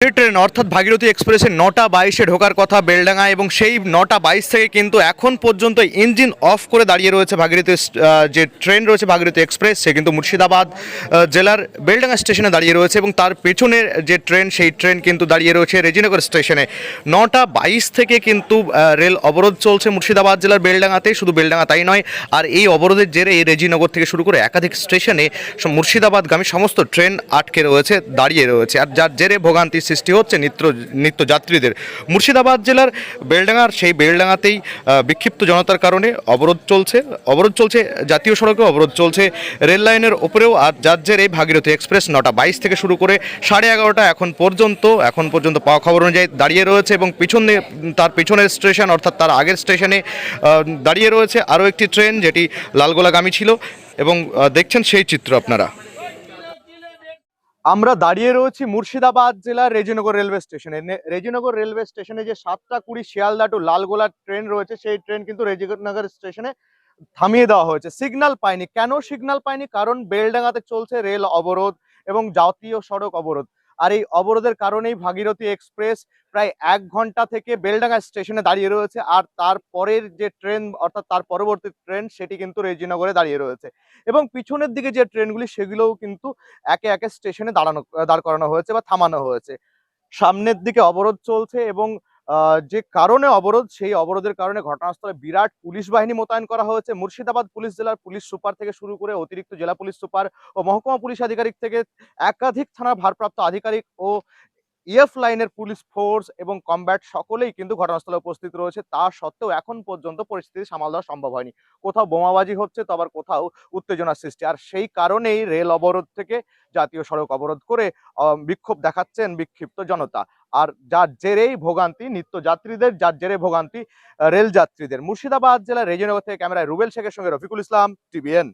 Train অর্থাৎ ভাগীরথী এক্সপ্রেসে নটা বাইশে ঢোকার কথা বেলডাঙ্গা এবং সেই নটা বাইশ থেকে কিন্তু এখন পর্যন্ত ইঞ্জিন অফ করে দাঁড়িয়ে রয়েছে ভাগীরথী যে ট্রেন রয়েছে ভাগীরথী এক্সপ্রেস, সে কিন্তু মুর্শিদাবাদ জেলার বেলডাঙ্গা স্টেশনে দাঁড়িয়ে রয়েছে এবং তার পেছনের যে ট্রেন, সেই ট্রেন কিন্তু দাঁড়িয়ে রয়েছে রেজিনগর স্টেশনে। নটা বাইশ থেকে কিন্তু রেল অবরোধ চলছে মুর্শিদাবাদ জেলার বেলডাঙ্গাতে, শুধু বেলডাঙ্গা তাই নয়, আর এই অবরোধের জেরে এই রেজিনগর থেকে শুরু করে একাধিক স্টেশনে মুর্শিদাবাদগামী সমস্ত ট্রেন আটকে রয়েছে, দাঁড়িয়ে রয়েছে। আর যার জেরে ভোগান্তির সৃষ্টি হচ্ছে নিত্য নিত্য যাত্রীদের মুর্শিদাবাদ জেলার বেলডাঙ্গার সেই বেলডাঙ্গাতেই বিক্ষিপ্ত জনতার কারণে অবরোধ চলছে। অবরোধ চলছে জাতীয় সড়কে, অবরোধ চলছে রেল লাইনের ওপরেও আর যার এই ভাগীরথী এক্সপ্রেস নটা বাইশ থেকে শুরু করে সাড়ে এগারোটা এখন পর্যন্ত এখন পর্যন্ত পাওয়া খবর অনুযায়ী দাঁড়িয়ে রয়েছে এবং পিছনে, তার পিছনের স্টেশন অর্থাৎ তার আগের স্টেশনে দাঁড়িয়ে রয়েছে আরও একটি ট্রেন যেটি লালগোলাগামী ছিল। এবং দেখছেন সেই চিত্র আপনারা। আমরা দাঁড়িয়ে রয়েছি মুর্শিদাবাদ জেলার রেজিনগর রেলওয়ে স্টেশনে। রেজিনগর রেলওয়ে স্টেশনে যে সাতটা কুড়ি শিয়ালদা টু লালগোলা ট্রেন রয়েছে, সেই ট্রেন কিন্তু রেজিনগর স্টেশনে থামিয়ে দেওয়া হয়েছে। সিগনাল পায়নি। কেন সিগনাল পায়নি? কারণ বেলডাঙ্গাতে চলছে রেল অবরোধ এবং জাতীয় সড়ক অবরোধ। আর এই অবরোধের কারণেই ভাগীরথী এক্সপ্রেস প্রায় এক ঘণ্টা থেকে বেলডাঙ্গা স্টেশনে দাঁড়িয়ে রয়েছে আর তারপরের যে ট্রেন, অর্থাৎ তার পরবর্তী ট্রেন সেটি কিন্তু রেজিনগরে দাঁড়িয়ে রয়েছে। এবং পিছনের দিকে যে ট্রেনগুলি সেগুলোও কিন্তু একে একে স্টেশনে দাঁড়ানো, দাঁড় করানো হয়েছে বা থামানো হয়েছে। সামনের দিকে অবরোধ চলছে এবং যে কারণে অবরোধ, সেই অবরোধের কারণে ঘটনাস্থলে বিরাট পুলিশ বাহিনী মোতায়েন করা হয়েছে। মুর্শিদাবাদ পুলিশ জেলার পুলিশ সুপার থেকে শুরু করে অতিরিক্ত জেলা পুলিশ সুপার ও মহকুমা পুলিশ আধিকারিক থেকে একাধিক থানার ভারপ্রাপ্ত আধিকারিক ও ইএফ লাইনের পুলিশ ফোর্স এবং কমব্যাট সকলেই কিন্তু ঘটনাস্থলে উপস্থিত রয়েছে। তা সত্ত্বেও এখন পর্যন্ত পরিস্থিতি সামাল দেওয়া সম্ভব হয়নি। কোথাও বোমাবাজি হচ্ছে তো আবার কোথাও উত্তেজনার সৃষ্টি। আর সেই কারণেই রেল অবরোধ থেকে জাতীয় সড়ক অবরোধ করে বিক্ষোভ দেখাচ্ছেন বিক্ষিপ্ত জনতা। আর যার জেরেই ভোগান্তি নিত্য যাত্রীদের যার জেরে ভোগান্তি রেল যাত্রীদের। মুর্শিদাবাদ জেলার রেজিনগর থেকে ক্যামেরায় রুবেল শেখের সঙ্গে রফিকুল ইসলাম, টিভিএন।